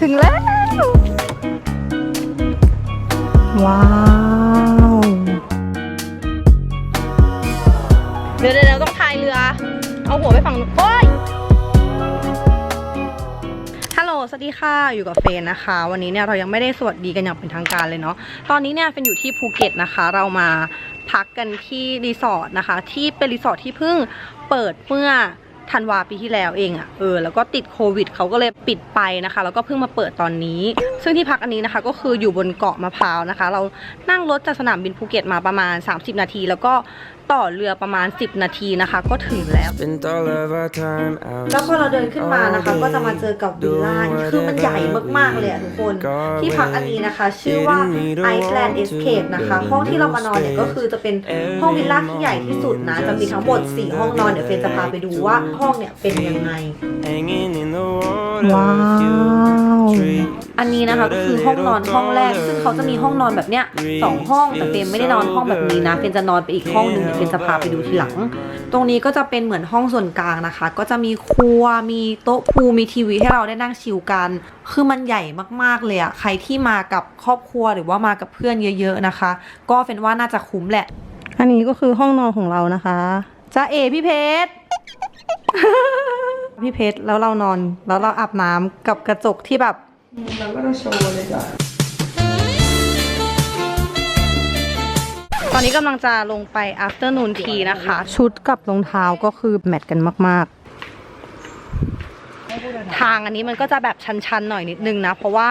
ถึงแล้ว ว้าว เดี๋ยวเดี๋ยวต้องพายเรือ เอาหัวไปฝั่งนู้นโอ้ยฮัลโหล สวัสดีค่ะ อยู่กับเฟนนะคะ วันนี้เนี่ยเรายังไม่ได้สวัสดีกันอย่างเป็นทางการเลยเนาะ ตอนนี้เนี่ยเฟนอยู่ที่ภูเก็ตนะคะ เรามาพักกันที่รีสอร์ทนะคะ ที่เป็นรีสอร์ทที่เพิ่งเปิดเมื่อ ธันวาปีที่แล้วเองอะ่ะเออแล้วก็ติดโควิดเขาก็เลยปิดไปนะคะ แล้วก็เพิ่งมาเปิดตอนนี้ ซึ่งที่พักอันนี้นะคะก็คืออยู่บนเกาะมะพร้าวนะคะ เรานั่งรถจากสนามบินภูเก็ตมาประมาณ 30 นาที แล้วก็ต่อเรือประมาณ 10 นาทีนะคะ ก็ถึงแล้ว Spent all of our time out. แล้วพอเราเดินขึ้นมานะคะ ก็จะมาเจอกับวิลล่าคือมันใหญ่มากๆเลยอะทุกคน ที่พักอันนี้นะคะ ชื่อว่า Iceland Escape นะคะ ห้องที่เรามานอนเนี่ยก็คือจะเป็นห้องวิลล่าที่ใหญ่ที่สุดนะ จะมีทั้งหมด 4 ห้องนอน เดี๋ยวเฟนจะพาไปดูว่าห้องเนี่ยเป็นยังไง Hanging in the อันนี้นะคะก็คือห้องนอนห้องแรก ซึ่งเขาจะมีห้องนอนแบบเนี้ยสองห้องแต่เฟรมไม่ได้นอนห้องแบบนี้นะเฟรมจะนอนไปอีกห้องหนึ่งเดี๋ยวเฟรมจะพาไปดูทีหลัง ตรงนี้ก็จะเป็นเหมือนห้องส่วนกลางนะคะ ก็จะมีครัวมีโต๊ะพูมีทีวีให้เราได้นั่งชิลกัน คือมันใหญ่มากๆเลยอะใครที่มากับครอบครัวหรือว่ามากับเพื่อนเยอะๆนะคะ ก็เฟรมว่าน่าจะคุ้มแหละ อันนี้ก็คือห้องนอนของเรานะคะจ้าเอพี่เพชรพี่เพชรแล้วเรานอนแล้วเราอาบน้ำกับกระจกที่แบบ ตอนนี้กำลังจะลงไป afternoon tea นะคะ ชุดกับรองเท้าก็คือแมทกันมาก ๆ ทางอันนี้มันก็จะแบบชัน ๆ หน่อยนิดนึงนะ เพราะว่า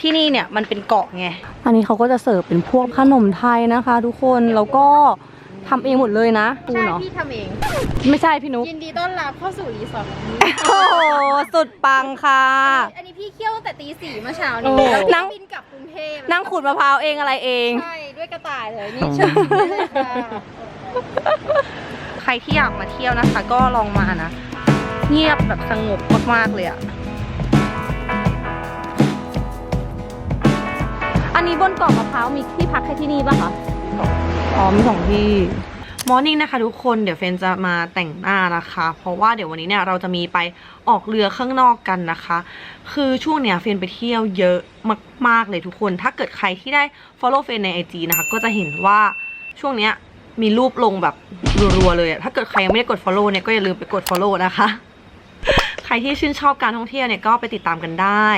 ที่นี่เนี่ยมันเป็นเกาะไง อันนี้เขาก็จะเสิร์ฟเป็นพวกขนมไทยนะคะ ทุกคนแล้วก็ ทำเองหมดเลยนะปูใช่เนาะพี่ทำเอง ไม่ใช่พี่นุ๊กยินดีต้อนรับเข้าสู่รีสอร์ทของพี่โอ้โหสุดปังค่ะ อันนี้พี่เที่ยวตั้งแต่ตีสี่เมื่อเช้าโอ้นี้แล้วนั่งพี่บินกลับกรุงเทพนั่งขูดมะพร้าวเองอะไรเอง ใช่ด้วยกระต่ายเลยนี่เชิญเลยค่ะใครที่อยากมาเที่ยวนะคะ ก็ลองมานะ เงียบแบบสงบมากๆเลยอะอันนี้บนเกาะมะพร้าวมีที่พักแค่ที่นี่ป่ะคะ อ๋อมีสองที่มอร์นิ่งนะคะทุกคนเดี๋ยวเฟนจะมาแต่งหน้านะคะ เพราะว่าเดี๋ยววันนี้เนี่ยเราจะมีไปออกเรือข้างนอกกันนะคะ คือช่วงเนี้ยเฟนไปเที่ยวเยอะมาก ๆ เลยทุกคน ถ้าเกิดใครที่ได้ follow เฟนใน IG นะคะ ก็จะเห็นว่าช่วงเนี้ยมีรูปลงแบบรัวๆเลยอะถ้าเกิดใครยังไม่ได้กด follow เนี่ยก็อย่าลืมไปกด follow นะคะ ใครที่ชื่นชอบการท่องเที่ยวเนี่ยก็ไปติดตามกันได้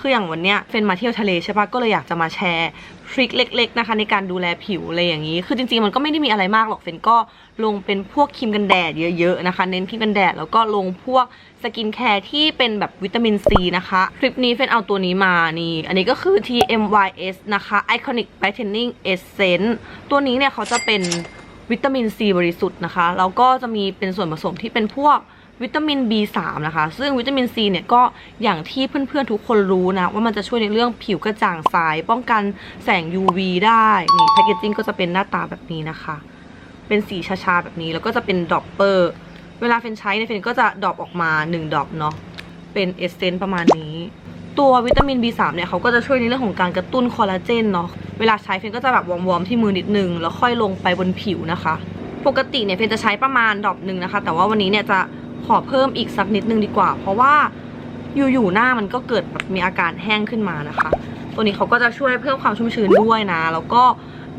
คืออย่างวันเนี้ยเฟนมาเที่ยวทะเลใช่ปะก็เลยอยากจะมาแชร์ทริคเล็ก ๆ นะคะ ในการดูแลผิวอะไรอย่างนี้ คือจริงๆมันก็ไม่ได้มีอะไรมากหรอกเฟนก็ลงเป็นพวกครีมกันแดดเยอะๆนะคะ เน้นครีมกันแดดแล้วก็ลงพวกสกินแคร์ที่เป็นแบบวิตามินซีนะคะคลิปนี้เฟนเอาตัวนี้มานี่ อันนี้ก็คือ TMYS นะคะ Iconic Brightening Essence ตัวนี้เนี่ยเขาจะเป็นวิตามินซีบริสุทธิ์นะคะแล้วก็จะมีเป็นส่วนผสมที่เป็นพวก วิตามิน B3 นะคะ ซึ่งวิตามิน C เนี่ยก็อย่างที่เพื่อนๆทุกคนรู้นะ ว่ามันจะช่วยในเรื่องผิวกระจ่างใสป้องกันแสง UV ได้ นี่แพคเกจจิ้งก็จะเป็นหน้าตาแบบนี้นะคะ เป็นสีชาๆแบบนี้แล้วก็จะเป็นดอปเปอร์ เวลาเฟนใช้เนี่ยเฟนก็จะดอปออกมา1ดอปเนาะ เป็นเอสเซนต์ประมาณนี้ ตัววิตามิน B3 เนี่ยเขาก็จะช่วยในเรื่องของการกระตุ้นคอลลาเจนเนาะ เวลาใช้เฟนก็จะแบบวอร์มๆที่มือนิดนึงแล้วค่อยลงไปบนผิวนะคะ ปกติเนี่ยเฟนจะใช้ประมาณดอปหนึ่งนะคะ แต่ว่าวันนี้เนี่ยจะ ขอเพิ่มอีกสักนิดนึงดีกว่า เพราะว่าอยู่ๆหน้ามันก็เกิดแบบมีอาการแห้งขึ้นมานะคะ ตัวนี้เขาก็จะช่วยเพิ่มความชุ่มชื้นด้วยนะ แล้วก็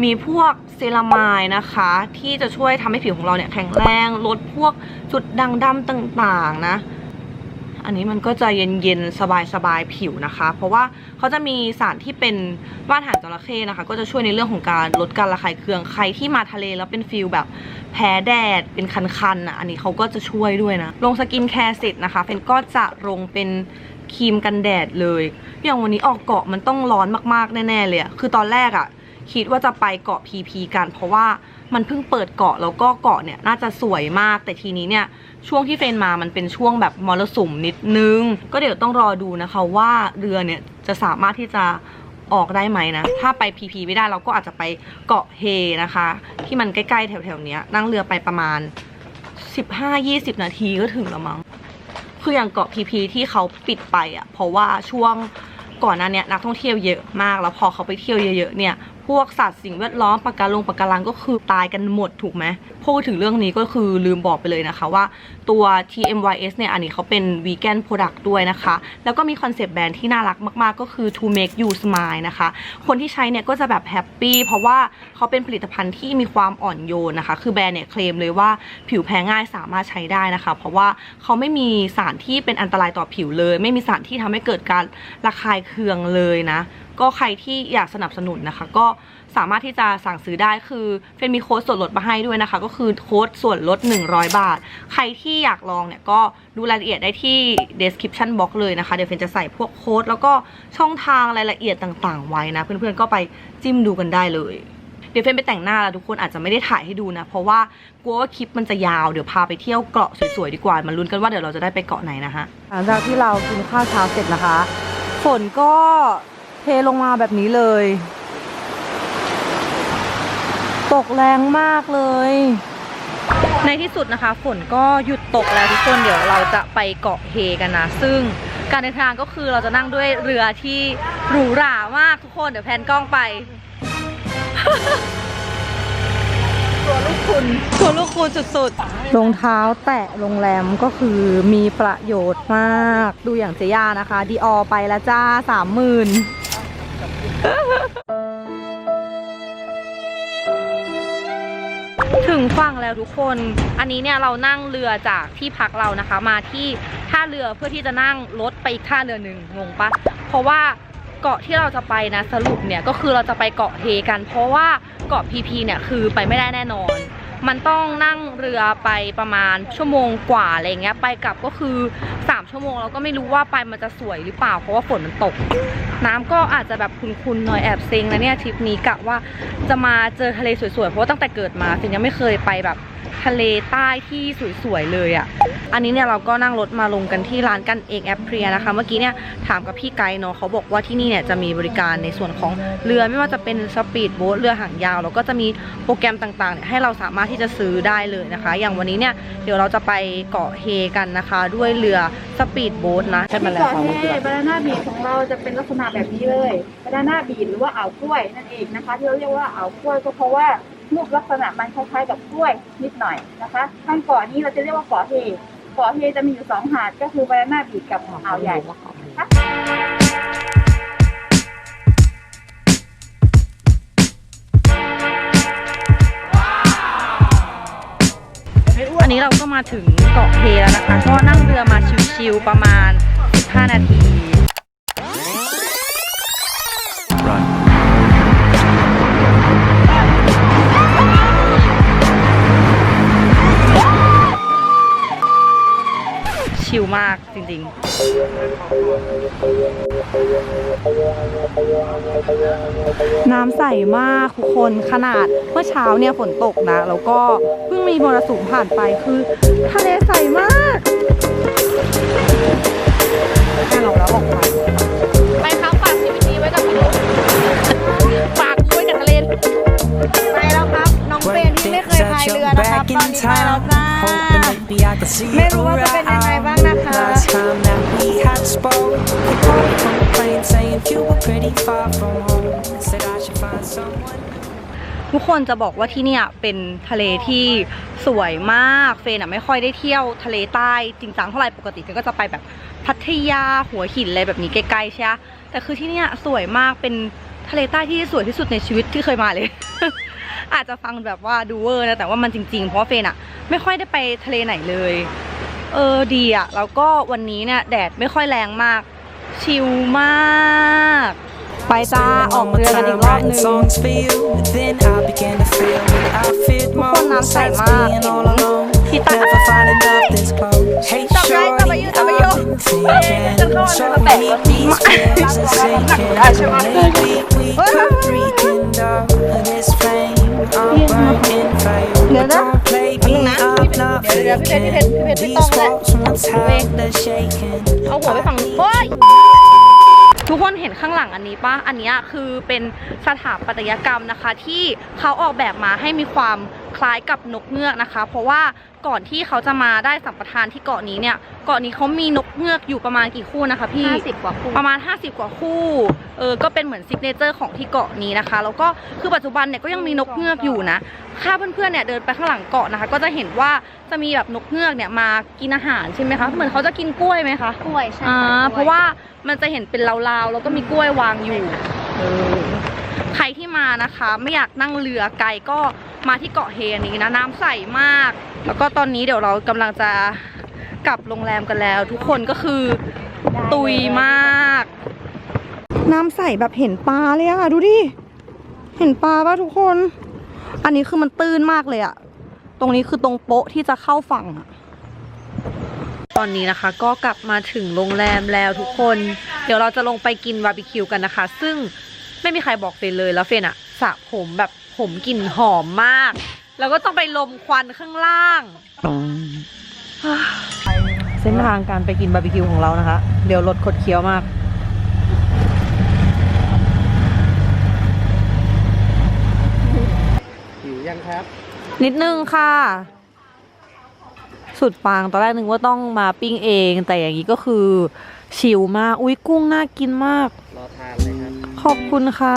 มีพวกเซรามายนะคะ ที่จะช่วยทำให้ผิวของเราเนี่ยแข็งแรงลดพวกจุดด่างดำต่างๆนะ อันนี้มันก็จะเย็นๆ สบายๆ ผิวนะคะ เพราะว่าเขาจะมีสารที่เป็นว่านหางจระเข้นะคะ ก็จะช่วยในเรื่องของการลดการระคายเคืองใครที่มาทะเลแล้วเป็นฟิลแบบแพ้แดดเป็นคันๆอะอันนี้เขาก็จะช่วยด้วยนะ ลงสกินแคร์เสร็จนะคะเฟนก็จะลงเป็นครีมกันแดดเลย อย่างวันนี้ออกเกาะมันต้องร้อนมากๆ แน่ๆเลยคือตอนแรกอะคิดว่าจะไปเกาะพีพีกัน เพราะว่า มันเพิ่งเปิดเกาะแล้วก็เกาะเนี่ยน่าจะสวยมาก แต่ทีนี้เนี่ยช่วงที่เฟรนมามันเป็นช่วงแบบมรสุมนิดนึง ก็เดี๋ยวต้องรอดูนะคะว่าเรือเนี่ยจะสามารถที่จะออกได้ไหมนะ ถ้าไปพีพีไม่ได้เราก็อาจจะไปเกาะเฮนะคะ ที่มันใกล้ๆแถวๆเนี้ยนั่งเรือไปประมาณ 15-20 นาทีก็ถึงแล้วมั้งคืออย่างเกาะพีพีที่เขาปิดไปอะเพราะว่าช่วงก่อนหน้าเนี้ยนักท่องเที่ยวเยอะมาก แล้วพอเขาไปเที่ยวเยอะๆเนี่ย วกสัตว์สิ่งแวดล้อมปะการงปะการังก็คือตายกันหมดถูกไหมพูดถึงเรื่องนี้ก็คือลืมบอกไปเลยนะคะว่าตัว TMYS เนี่ยอันนี้เขาเป็นวีแกนโปรดักต์ด้วยนะคะ แล้วก็มีคอนเซปต์แบรนด์ที่น่ารักมากๆ ก็คือ to make you smile นะคะ คนที่ใช้เนี่ยก็จะแบบแฮปปี้เพราะว่าเขาเป็นผลิตภัณฑ์ที่มีความอ่อนโยนนะคะ คือแบรนด์เนี่ยเคลมเลยว่าผิวแพ้ง่ายสามารถใช้ได้นะคะ เพราะว่าเขาไม่มีสารที่เป็นอันตรายต่อผิวเลย ไม่มีสารที่ทำให้เกิดการระคายเคืองเลยนะ ก็ใครที่อยากสนับสนุนนะคะ ก็สามารถที่จะสั่งซื้อได้คือเฟนมีโค้ดส่วนลดมาให้ด้วยนะคะ ก็คือโค้ดส่วนลด 100 บาท ใครที่อยากลองเนี่ยก็ดูรายละเอียดได้ที่ description box เลยนะคะ เดี๋ยวเฟนจะใส่พวกโค้ดแล้วก็ช่องทางรายละเอียดต่าง ๆ ไว้นะ เพื่อนๆก็ไปจิ้มดูกันได้เลยเดี๋ยวเฟนไปแต่งหน้าแล้วทุกคนอาจจะไม่ได้ถ่ายให้ดูนะ เพราะว่ากลัวว่าคลิปมันจะยาวเดี๋ยวพาไปเที่ยวเกาะสวยๆดีกว่ามาลุ้นกันว่าเดี๋ยวเราจะได้ไปเกาะไหนนะฮะหลังจากที่เรากินข้าวเช้าเสร็จนะคะ ฝนก็ เทลงมาแบบนี้เลย ตกแรงมากเลย ในที่สุดนะคะ ฝนก็หยุดตกแล้วทุกคนเดี๋ยวเราจะไปเกาะเฮกันนะ ซึ่งการเดินทางก็คือเราจะนั่งด้วยเรือที่หรูหรามากทุกคนเดี๋ยวแพนกล้องไปตัวลูกคุณตัวลูกคุณสุดๆ รองเท้าแตะโรงแรมก็คือมีประโยชน์มาก ดูอย่างเจย่านะคะ ดีออไปแล้วจ้าสามหมื่น ถึงฝั่งแล้วทุกคน อันนี้เนี่ยเรานั่งเรือจากที่พักเรานะคะ มาที่ท่าเรือเพื่อที่จะนั่งรถไปอีกท่าเรือหนึ่งงงปะเพราะว่าเกาะที่เราจะไปนะสรุปเนี่ยก็คือเราจะไปเกาะเฮกัน เพราะว่าเกาะพีพีเนี่ยคือไปไม่ได้แน่นอน มันต้องนั่งเรือไปประมาณชั่วโมงกว่าอะไรเงี้ย ไปกลับก็คือ 3 ชั่วโมงเราก็ไม่รู้ว่าไปมันจะสวยหรือเปล่า เพราะว่าฝนมันตก น้ำก็อาจจะแบบคุนๆหน่อยแอบเซ็งนะเนี่ยทริปนี้กะว่าจะมาเจอทะเลสวยๆ เพราะว่าตั้งแต่เกิดมาฟินยังไม่เคยไปแบบ ทะเลใต้ที่สวยๆเลยอะ่ะ อันนี้เนี่ยเราก็นั่งรถมาลงกันที่ร้านกันเองแอปเพียนะคะ เมื่อกี้เนี่ยถามกับพี่ไกด์เนาะเขาบอกว่าที่นี่เนี่ยจะมีบริการในส่วนของเรือไม่ว่าจะเป็นสปีดโบ๊ทเรือหางยาว แล้วก็จะมีโปรแกรมต่างๆเนี่ยให้เราสามารถที่จะซื้อได้เลยนะคะ อย่างวันนี้เนี่ยเดี๋ยวเราจะไปเกาะเฮกันนะคะ ด้วยเรือสปีดโบ๊ทนะที่เกาะเทบานาน่าบีชของเราจะเป็นลักษณะแบบนี้เลยบานาน่าบีชหรือว่าอ่าวกล้วยนั่นเองนะคะที่เราเรียกว่าอ่าวกล้วยก็เพราะว่า รูปลักษณะมันคล้ายๆกับกล้วยนิดหน่อยนะคะทางเกาะนี้เราจะเรียกว่าเกาะเฮเกาะเฮจะมีอยู่สองหาดก็คือบานาน่าบีชกับอ่าวใหญ่นะคะอันนี้เราก็มาถึงเกาะเพแล้วนะคะ ก็นั่งเรือมาชิวๆประมาณ 15 นาที ชิลมากจริงๆ น้ำใสมากทุกคนขนาดเมื่อเช้าเนี่ยฝนตกนะ แล้วก็เพิ่งมีมรสุมผ่านไปคือทะเลใสมากแค่เราแล้วออกไปไปครับฝากชีวิตนี้ไว้กับทะเลฝากกูไว้กับทะเลไปแล้วครับ น้องเฟรนที่ไม่เคยพายเรือนะครับตอนนี้ไปแล้วจ้า ไม่รู้ว่าจะเป็นยังไงบ้างนะคะ Last time that we had spoke You called me from the plane saying you were pretty far from home Said I should find someone ทุกคนจะบอกว่าที่เนี่ยเป็นทะเลที่สวยมาก เฟนอะไม่ค่อยได้เที่ยวทะเลใต้จริงจังเท่าไหร่ปกติเฟนก็จะไปแบบพัทยาหัวหินอะไรแบบนี้ใกล้ๆใช่ไหมแต่คือที่เนี่ยสวยมากเป็นทะเลใต้ที่สวยที่สุดในชีวิตที่เคยมาเลย อาจจะฟังแบบว่าดูเวอร์นะแต่ว่ามันจริง ๆ เพราะว่าเฟนอะไม่ค่อยได้ไปทะเลไหนเลย เออดีอะแล้วก็วันนี้เนี่ยแดดไม่ค่อยแรงมาก ชิลมาก ไปจ้า ออกเรือกันอีกรอบนึง songs for you Then I began to feel that I feared ทุกคน more น้ำใส Besides มาก being all alone ที่ใต้ Never finding love this close Hey จับได้ shorty จับไปอยู่จับไปอยู่ I've been thinking So keep these feelings a sinking Maybe we could rekindle this flame I'm burning for you เดี๋ยวนะ Don't play me I'm not เดี๋ยวเดี๋ยวพี่เพชรพี่เพชรพี่เพชรพี่ต้องเลยเอาหัวไปฝั่งนี้เฮ้ยทุกคนเห็นข้างหลังอันนี้ปะอันนี้คือเป็นสถาปัตยกรรมนะคะ ที่เขาออกแบบมาให้มีความคล้ายกับนกเงือกนะคะ เพราะว่า ก่อนที่เขาจะมาได้สัมปทานที่เกาะนี้เนี่ย เกาะนี้เขามีนกเงือกอยู่ประมาณกี่คู่นะคะพี่ห้าสิบกว่าคู่ ประมาณ 50 กว่าคู่ เออ ก็เป็นเหมือนซิกเนเจอร์ของที่เกาะนี้นะคะ แล้วก็คือปัจจุบันเนี่ยก็ยังมีนกเงือกอยู่นะ ถ้าเพื่อนๆเนี่ยเดินไปข้างหลังเกาะนะคะ ก็จะเห็นว่าจะมีแบบนกเงือกเนี่ยมากินอาหารใช่ไหมคะ เหมือนเขาจะกินกล้วยไหมคะกล้วยใช่อ่าค่เพราะว่ามันจะเห็นเป็นลาวๆแล้วก็มีกล้วยวางอยู่เออใครที่มานะคะ ไม่อยากนั่งเรือไกลก็มาที่เกาะเฮนี้นะ น้ำใสมาก แล้วก็ตอนนี้เดี๋ยวเรากำลังจะกลับโรงแรมกันแล้ว ทุกคนก็คือตุยมาก น้ำใสแบบเห็นปลาเลยอะดูดิ เห็นปลาป่ะทุกคน อันนี้คือมันตื้นมากเลยอะตรงนี้คือตรงโป๊ะที่จะเข้าฝั่งอะตอนนี้นะคะก็กลับมาถึงโรงแรมแล้วทุกคน เดี๋ยวเราจะลงไปกินบาร์บีคิวกันนะคะ ซึ่งไม่มีใครบอกเฟนเลยแล้วเฟนอะสระผมแบบผมกลิ่นหอมมาก แล้วก็ต้องไปลมควันข้างล่าง เส้นทางการไปกินบาร์บีคิวของเรานะคะ เดี๋ยวรถคดเคี้ยวมาก หิวยังครับ นิดนึงค่ะ สุดปังตอนแรกนึกว่าต้องมาปิ้งเอง แต่อย่างนี้ก็คือชิลมาก อุ้ยกุ้งน่ากินมาก รอทานเลยครับ ขอบคุณค่ะ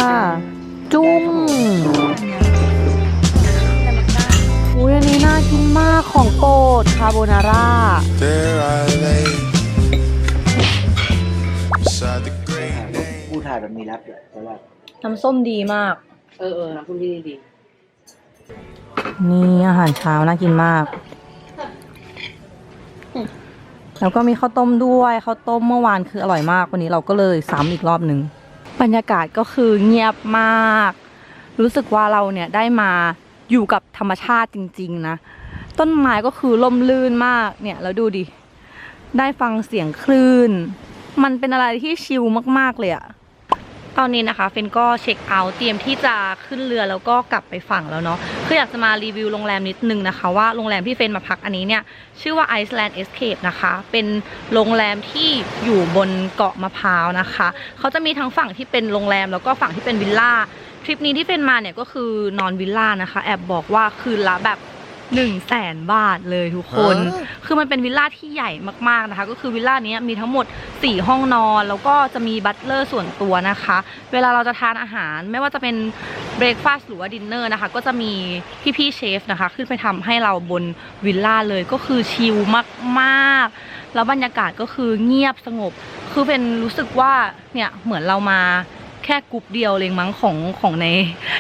จุ้ง อุ้ยอันนี้น่ากินมากของโปรดคาโบนาร่า There I lay beside the great name. ผู้ถ่ายแบบมีแรปด้วยใช่ไหมน้ำส้มดีมาก เออเออน้ำส้มที่นี่ดีนี่อาหารเช้าน่ากินมาก แล้วก็มีข้าวต้มด้วยข้าวต้มเมื่อวานคืออร่อยมาก วันนี้เราก็เลยซ้ำอีกรอบหนึ่งบรรยากาศก็คือเงียบมาก รู้สึกว่าเราเนี่ยได้มา อยู่กับธรรมชาติจริง ๆ นะ ต้นไม้ก็คือล่มลื่นมากเนี่ยแล้วดูดิ ได้ฟังเสียงคลื่น มันเป็นอะไรที่ชิลมากๆเลยอะตอนนี้นะคะเฟนก็เช็คเอาท์เตรียมที่จะขึ้นเรือแล้วก็กลับไปฝั่งแล้วเนาะคืออยากจะมารีวิวโรงแรมนิดนึงนะคะว่าโรงแรมที่เฟนมาพักอันนี้เนี่ย ชื่อว่า Iceland Escape นะคะ เป็นโรงแรมที่อยู่บนเกาะมะพร้าวนะคะ เขาจะมีทั้งฝั่งที่เป็นโรงแรมแล้วก็ฝั่งที่เป็นวิลล่า ทริปนี้ที่เฟนมาเนี่ยก็คือนอนวิลล่านะคะ แอบบอกว่าคืนละแบบ1นึ่งแสนบาทเลยทุกคน คือมันเป็นวิลล่าที่ใหญ่มากๆนะคะ ก็คือวิลล่านี้มีทั้งหมด 4 ห้องนอน แล้วก็จะมีบัตเลอร์ส่วนตัวนะคะ เวลาเราจะทานอาหาร ไม่ว่าจะเป็นเบร a ฟาสต์หรือว่าดินเนอร์นะคะ ก็จะมีพี่ๆเชฟนะคะ ขึ้นไปทำให้เราบนวิลล่าเลย ก็คือชิลมากๆ แล้วบรรยากาศก็คือเงียบสงบ คือเป็นรู้สึกว่าเนี่ยเหมือนเรามา แค่กรุ๊ปเดียวเลยมั้งของของใน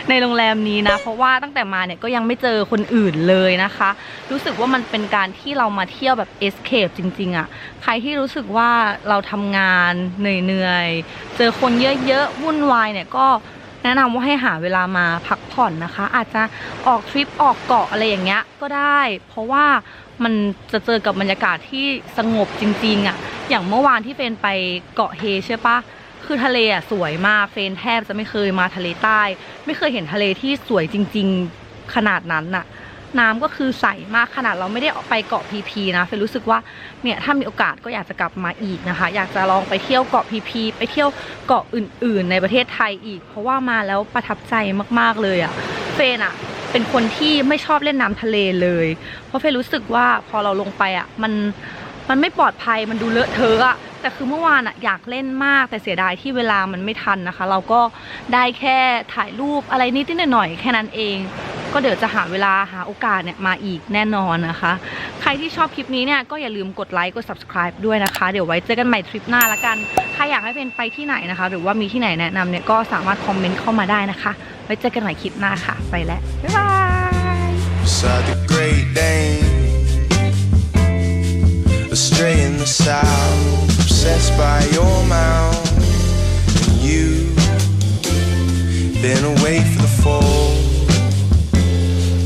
ในโรงแรมนี้นะ เพราะว่าตั้งแต่มาเนี่ยก็ยังไม่เจอคนอื่นเลยนะคะ รู้สึกว่ามันเป็นการที่เรามาเที่ยวแบบ escape จริงๆอะ่ะใครที่รู้สึกว่าเราทำงานเหนื่อยๆ เจอคนเยอะๆ วุ่นวายเนี่ยก็แนะนำว่าให้หาเวลามาพักผ่อนนะคะ อาจจะออกทริปออกเกาะอะไรอย่างเงี้ยก็ได้ เพราะว่ามันจะเจอกับบรรยากาศที่สงบจริงๆอะ่ะอย่างเมื่อวานที่เฟนไปเกาะเฮใช่ปะ คือทะเลอะสวยมากเฟนแทบจะไม่เคยมาทะเลใต้ ไม่เคยเห็นทะเลที่สวยจริง ๆขนาดนั้นน่ะ น้ำก็คือใสมากขนาดเราไม่ได้ไปเกาะพีพีนะเฟนรู้สึกว่าเนี่ยถ้ามีโอกาสก็อยากจะกลับมาอีกนะคะ อยากจะลองไปเที่ยวเกาะพีพีไปเที่ยวเกาะอื่น ๆ ในประเทศไทยอีก เพราะว่ามาแล้วประทับใจมากๆเลยอะเฟนอะเป็นคนที่ไม่ชอบเล่นน้ำทะเลเลย เพราะเฟนรู้สึกว่าพอเราลงไปอะมันมันไม่ปลอดภัยมันดูเลอะเทอะอะ แต่คือเมื่อวานอะอยากเล่นมากแต่เสียดายที่เวลามันไม่ทันนะคะ เราก็ได้แค่ถ่ายรูปอะไรนิดๆหน่อยๆแค่นั้นเอง ก็เดี๋ยวจะหาเวลาหาโอกาสเนี่ยมาอีกแน่นอนนะคะ ใครที่ชอบคลิปนี้เนี่ยก็อย่าลืมกดไลค์กด subscribe ด้วยนะคะ เดี๋ยวไว้เจอกันใหม่ทริปหน้าละกันใครอยากให้เป็นไปที่ไหนนะคะ หรือว่ามีที่ไหนแนะนำเนี่ยก็สามารถคอมเมนต์เข้ามาได้นะคะ ไว้เจอกันใหม่คลิปหน้าค่ะไปแล้วบ๊ายบาย beside the Great Dane. Astray in the south, obsessed by your mouth. And you, been away for the fall.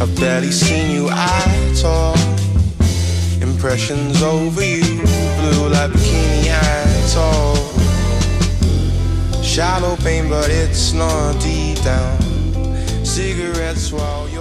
I've barely seen you at all. Impressions over you, blue like bikini atoll. Shallow pain, but it's not deep down. Cigarettes while you're.